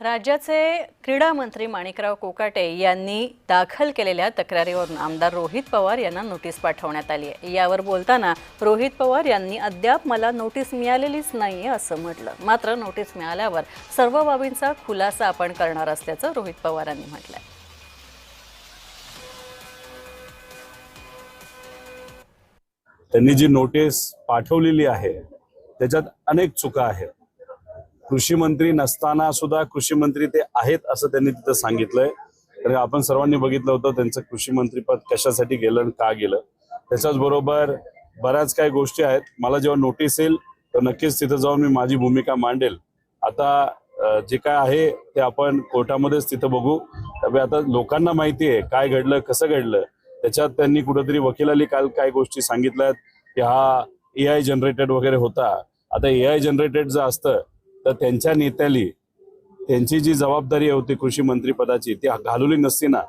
राज्याचे क्रीडा मंत्री माणिकराव कोकाटे यांनी दाखल केलेल्या तक्रारीवरून आमदार रोहित पवार यांना नोटीस पाठवण्यात आली आहे. यावर बोलताना रोहित पवार यांनी अद्याप मला नोटीस मिळालेलीच नाही असं म्हटलं. मात्र नोटीस मिळाल्यावर सर्व बाबींचा खुलासा आपण करणार असल्याचं रोहित पवारांनी म्हटलंय. त्यांनी जी नोटीस पाठवलेली आहे त्याच्यात अनेक चुका आहेत. कृषी मंत्री नसताना सुद्धा कृषी मंत्री ते आहेत असं त्यांनी तिथं सांगितलंय. तर आपण सर्वांनी बघितलं होतं त्यांचं कृषी मंत्रीपद कशासाठी गेलं आणि का गेलं. त्याच्याच बरोबर बऱ्याच काही गोष्टी आहेत. मला जेव्हा नोटीस येईल तर नक्कीच तिथं जाऊन मी माझी भूमिका मांडेल. आता जे काय आहे ते आपण कोर्टामध्येच तिथं बघू. त्यामुळे आता लोकांना माहिती आहे काय घडलं कसं घडलं. त्याच्यात त्यांनी कुठेतरी वकिलाली काल काय गोष्टी सांगितल्यात की हा ए आय जनरेटेड वगैरे होता. आता ए आय जनरेटेड जर असतं तर त्यांच्या नेत्याली त्यांची जी जबाबदारी होती कृषी मंत्री पदाची ती घालवली नसती ना.